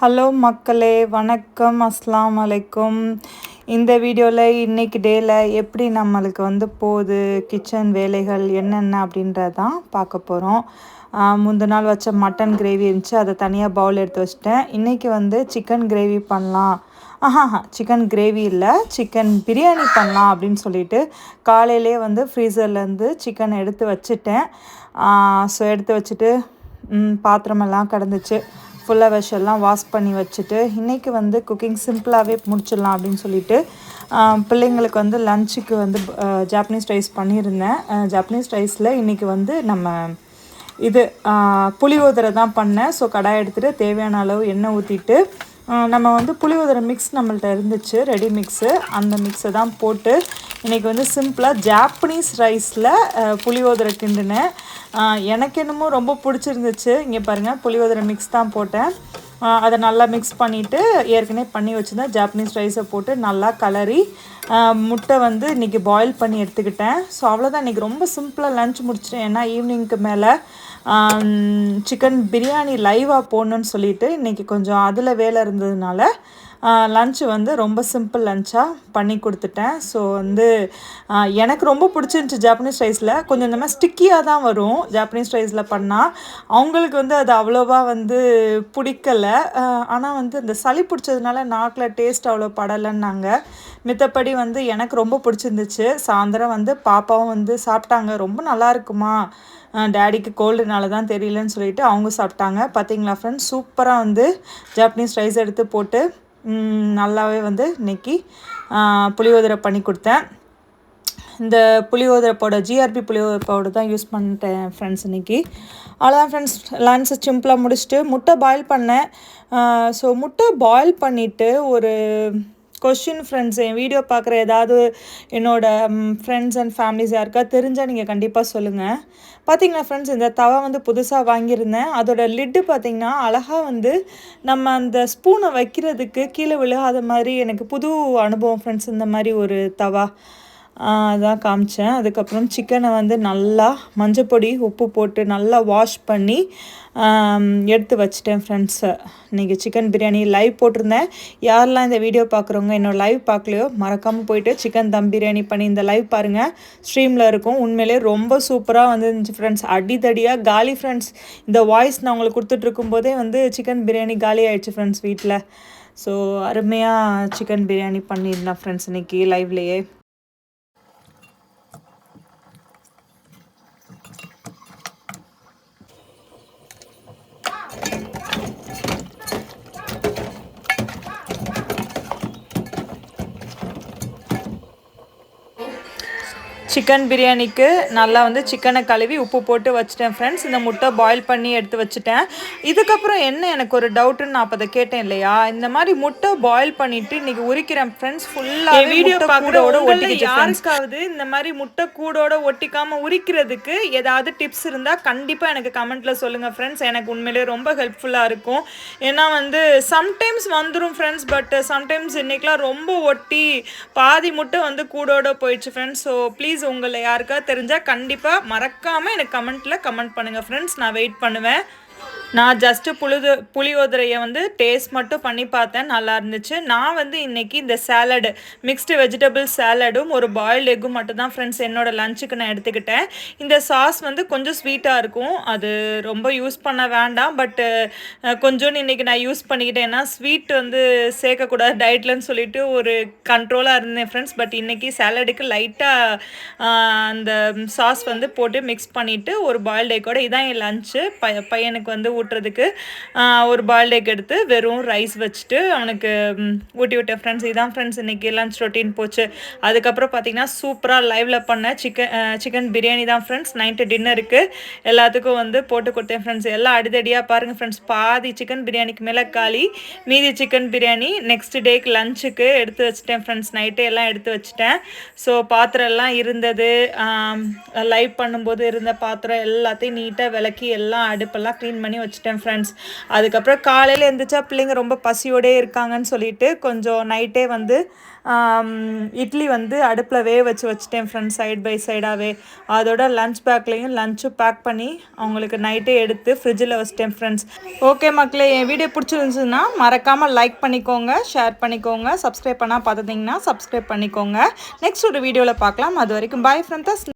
Hello மக்களே. வணக்கம். அஸ்லாம் வலைக்கும். இந்த வீடியோவில் இன்றைக்கி டேயில் எப்படி நம்மளுக்கு வந்து போகுது கிச்சன் வேலைகள் என்னென்ன அப்படின்றதான் பார்க்க போகிறோம் முந்தின நாள் வச்ச மட்டன் கிரேவி இருந்துச்சு. அதை தனியாக பவுல் எடுத்து வச்சிட்டேன். இன்றைக்கி வந்து சிக்கன் கிரேவி பண்ணலாம். ஆஹா சிக்கன் கிரேவி இல்லை. சிக்கன் பிரியாணி பண்ணலாம் அப்படின்னு சொல்லிட்டு காலையிலே வந்து ஃப்ரீசர்லேருந்து சிக்கன் எடுத்து வச்சுட்டேன். ஸோ எடுத்து வச்சுட்டு பாத்திரமெல்லாம் கிடந்துச்சு. ஃபுல்லாக விஷெல்லாம் வாஷ் பண்ணி வச்சுட்டு இன்றைக்கி வந்து குக்கிங் சிம்பிளாகவே முடிச்சிடலாம் அப்படின்னு சொல்லிட்டு பிள்ளைங்களுக்கு வந்து லஞ்சுக்கு வந்து ஜாப்பனீஸ் ரைஸ் பண்ணியிருந்தேன். ஜாப்பனீஸ் ரைஸில் இன்றைக்கி வந்து நம்ம இது புளியோதரை தான் பண்ணேன். ஸோ கடாய் எடுத்துகிட்டு தேவையான அளவு எண்ணெய் ஊற்றிட்டு நம்ம வந்து புளியோதரை மிக்ஸ் நம்மள்ட்ட இருந்துச்சு ரெடி மிக்ஸு அந்த மிக்ஸை தான் போட்டு இன்றைக்கி வந்து சிம்பிளாக ஜாப்பனீஸ் ரைஸில் புளியோதரை கிண்டுனேன். எனக்கு என்னமோ ரொம்ப பிடிச்சிருந்துச்சு. இங்கே பாருங்கள் புளியோதரை மிக்ஸ் தான் போட்டேன். அதை நல்லா மிக்ஸ் பண்ணிவிட்டு ஏற்கனவே பண்ணி வச்சுருந்தேன். ஜாப்பனீஸ் ரைஸை போட்டு நல்லா கலரி முட்டை வந்து இன்றைக்கி பாயில் பண்ணி எடுத்துக்கிட்டேன். ஸோ அவ்வளோதான் இன்றைக்கி ரொம்ப சிம்பிளாக லன்ச் முடிச்சிட்டேன். ஏன்னா ஈவினிங்க்கு மேலே சிக்கன் பிரியாணி லைவாக போடணுன்னு சொல்லிட்டு இன்றைக்கி கொஞ்சம் அதில் வேலை இருந்ததுனால லன்ச் வந்து ரொம்ப சிம்பிள் லன்ச்சாக பண்ணி கொடுத்துட்டேன். ஸோ வந்து எனக்கு ரொம்ப பிடிச்சிருந்துச்சி ஜாப்பனீஸ் ரைஸில் கொஞ்சம் இந்த மாதிரி ஸ்டிக்கியாக தான் வரும் ஜாப்பனீஸ் ரைஸில் பண்ணால் அவங்களுக்கு வந்து அது அவ்வளோவா வந்து பிடிக்கலை. ஆனால் வந்து இந்த சளி பிடிச்சதுனால நாக்கில் டேஸ்ட் அவ்வளோ படலைன்னாங்க. மித்தப்படி வந்து எனக்கு ரொம்ப பிடிச்சிருந்துச்சு. சாயந்தரம் வந்து பாப்பாவும் வந்து சாப்பிட்டாங்க. ரொம்ப நல்லா இருக்குமா? டேடிக்கு கோல்டுனால தான் தெரியலன்னு சொல்லிட்டு அவங்க சாப்பிட்டாங்க. பார்த்தீங்களா ஃப்ரெண்ட்ஸ் சூப்பராக வந்து ஜாப்பனீஸ் ரைஸ் எடுத்து போட்டு நல்லாவே வந்து இன்றைக்கி புளியோதரை பண்ணி கொடுத்தேன். இந்த புளியோதரை பவுடர் ஜிஆர்பி புளியோதரை பவுடர் தான் யூஸ் பண்ணிட்டேன் ஃப்ரெண்ட்ஸ் இன்றைக்கி அவ்வளோதான் ஃப்ரெண்ட்ஸ் லன்ச்சை சிம்பிளாக முடிச்சுட்டு முட்டை பாயில் பண்ணேன். ஸோ முட்டை பாயில் பண்ணிவிட்டு ஒரு கொஷின் ஃப்ரெண்ட்ஸ் என் வீடியோ பார்க்குற ஏதாவது என்னோடய ஃப்ரெண்ட்ஸ் அண்ட் ஃபேமிலிஸ் யாருக்கா தெரிஞ்சால் நீங்கள் கண்டிப்பாக சொல்லுங்கள் பார்த்தீங்கன்னா ஃப்ரெண்ட்ஸ் இந்த தவா வந்து புதுசாக வாங்கியிருந்தேன். அதோட லிட்டு பார்த்திங்கன்னா அழகாக வந்து நம்ம அந்த ஸ்பூனை வைக்கிறதுக்கு கீழே விழுகாத மாதிரி எனக்கு புது அனுபவம் ஃப்ரெண்ட்ஸ் இந்த மாதிரி ஒரு தவா. அதான் காமிச்சேன். அதுக்கப்புறம் சிக்கனை வந்து நல்லா மஞ்சப்பொடி உப்பு போட்டு நல்லா வாஷ் பண்ணி எடுத்து வச்சிட்டேன் ஃப்ரெண்ட்ஸு இன்றைக்கி சிக்கன் பிரியாணி லைவ் போட்டிருந்தேன். யாரெல்லாம் இந்த வீடியோ பார்க்குறவங்க என்னோடய லைவ் பார்க்கலையோ மறக்காமல் போயிட்டு சிக்கன் தம் பிரியாணி பண்ணி இந்த லைவ் பாருங்கள் ஸ்ட்ரீமில் இருக்கும். உண்மையிலே ரொம்ப சூப்பராக வந்துருந்துச்சு ஃப்ரெண்ட்ஸ் அடித்தடியாக காலி ஃப்ரெண்ட்ஸ் இந்த வாய்ஸ் நான் உங்களுக்கு கொடுத்துட்ருக்கும் போதே வந்து சிக்கன் பிரியாணி காலி ஆகிடுச்சு ஃப்ரெண்ட்ஸ் வீட்டில் ஸோ அருமையாக சிக்கன் பிரியாணி பண்ணியிருந்தேன் ஃப்ரெண்ட்ஸ் இன்றைக்கி லைவ்லேயே சிக்கன் பிரியாணிக்கு நல்லா வந்து சிக்கனை கழுவி உப்பு போட்டு வச்சுட்டேன் ஃப்ரெண்ட்ஸ் இந்த முட்டை பாயில் பண்ணி எடுத்து வச்சுட்டேன். இதுக்கப்புறம் என்ன எனக்கு ஒரு டவுட்டுன்னு நான் அப்போ கேட்டேன் இல்லையா? இந்த மாதிரி முட்டை பாயில் பண்ணிட்டு இன்னைக்கு உரிக்கிறேன் ஃப்ரெண்ட்ஸ் ஃபுல்லாக வீடியோ ஒட்டி யாருக்காவது இந்த மாதிரி முட்டை கூடோட ஒட்டிக்காமல் உரிக்கிறதுக்கு ஏதாவது டிப்ஸ் இருந்தால் கண்டிப்பாக எனக்கு கமெண்ட்டில் சொல்லுங்கள் ஃப்ரெண்ட்ஸ் எனக்கு உண்மையிலே ரொம்ப ஹெல்ப்ஃபுல்லாக இருக்கும். ஏன்னா வந்து சம்டைம்ஸ் வந்துடும் ஃப்ரெண்ட்ஸ் பட் சம்டைம்ஸ் இன்றைக்கெலாம் ரொம்ப ஒட்டி பாதி முட்டை வந்து கூடோட போயிடுச்சு ஃப்ரெண்ட்ஸ் ஸோ ப்ளீஸ் உங்களை யாருக்கா தெரிஞ்சால் கண்டிப்பாக மறக்காமல் எனக்கு கமெண்ட்டில் கமெண்ட் பண்ணுங்கள் ஃப்ரெண்ட்ஸ் நான் வெயிட் பண்ணுவேன். நான் ஜஸ்ட்டு புளிது புளியோதரையை வந்து டேஸ்ட் மட்டும் பண்ணி பார்த்தேன் நல்லா இருந்துச்சு. நான் வந்து இன்றைக்கி இந்த சேலடு மிக்ஸ்டு வெஜிடபிள் சேலடும் ஒரு பாயில்டு எக்கும் மட்டும் தான் ஃப்ரெண்ட்ஸ் என்னோடய லஞ்சுக்கு நான் எடுத்துக்கிட்டேன். இந்த சாஸ் வந்து கொஞ்சம் ஸ்வீட்டாக இருக்கும். அது ரொம்ப யூஸ் பண்ண வேண்டாம். பட்டு கொஞ்சோன்னு இன்றைக்கி நான் யூஸ் பண்ணிக்கிட்டேன். ஸ்வீட் வந்து சேர்க்கக்கூடாது டயட்லன்னு சொல்லிட்டு ஒரு கண்ட்ரோலாக இருந்தேன் ஃப்ரெண்ட்ஸ் பட் இன்றைக்கி சேலடுக்கு லைட்டாக அந்த சாஸ் வந்து போட்டு மிக்ஸ் பண்ணிவிட்டு ஒரு பாயில்டு எக்கோட இதான் என் லஞ்சு ப பையனுக்கு வந்து ஊட்டுறதுக்கு ஒரு பாயில் எக் எடுத்து வெறும் ரைஸ் வச்சுட்டு அவனுக்கு ஊட்டி விட்டேன் ஃப்ரெண்ட்ஸ் இதான் ஃப்ரெண்ட்ஸ் இன்றைக்கி லன்ச் ரொட்டீன் போச்சு. அதுக்கப்புறம் பார்த்திங்கன்னா சூப்பராக லைவில் பண்ண சிக்கன் சிக்கன் பிரியாணி தான் ஃப்ரெண்ட்ஸ் நைட்டு டின்னருக்கு எல்லாத்துக்கும் வந்து போட்டு கொடுத்தேன் ஃப்ரெண்ட்ஸ் எல்லாம் அடிதடியாக பாருங்கள் ஃப்ரெண்ட்ஸ் பாதி சிக்கன் பிரியாணிக்கு மேலே காலி மீதி சிக்கன் பிரியாணி நெக்ஸ்ட் டேக்கு லஞ்சுக்கு எடுத்து வச்சுட்டேன் ஃப்ரெண்ட்ஸ் நைட்டே எல்லாம் எடுத்து வச்சுட்டேன். ஸோ பாத்திரம் எல்லாம் இருந்தது. லைவ் பண்ணும்போது இருந்த பாத்திரம் எல்லாத்தையும் நீட்டாக விளக்கி எல்லாம் அடுப்பெல்லாம் க்ளீன் பண்ணி வச்சுட்டேன் ஃப்ரெண்ட்ஸ் அதுக்கப்புறம் காலையில் எழுந்திரிச்சா பிள்ளைங்க ரொம்ப பசியோடே இருக்காங்கன்னு சொல்லிட்டு கொஞ்சம் நைட்டே வந்து இட்லி வந்து அடுப்பில் வேக வச்சு வச்சுட்டேன் ஃப்ரெண்ட்ஸ் சைட் பை சைடாகவே அதோட லஞ்ச் பேக்லேயும் லஞ்சும் பேக் பண்ணி அவங்களுக்கு நைட்டே எடுத்து ஃப்ரிட்ஜில் வச்சுட்டேன் ஃப்ரெண்ட்ஸ் ஓகே மக்களே என் வீடியோ பிடிச்சிருந்துச்சுன்னா மறக்காமல் லைக் பண்ணிக்கோங்க ஷேர் பண்ணிக்கோங்க சப்ஸ்கிரைப் பண்ணால் பார்த்துட்டிங்கன்னா சப்ஸ்கிரைப் பண்ணிக்கோங்க. நெக்ஸ்ட் ஒரு வீடியோவில் பார்க்கலாம். அது வரைக்கும் பாய் ஃப்ரெண்ட்ஸ்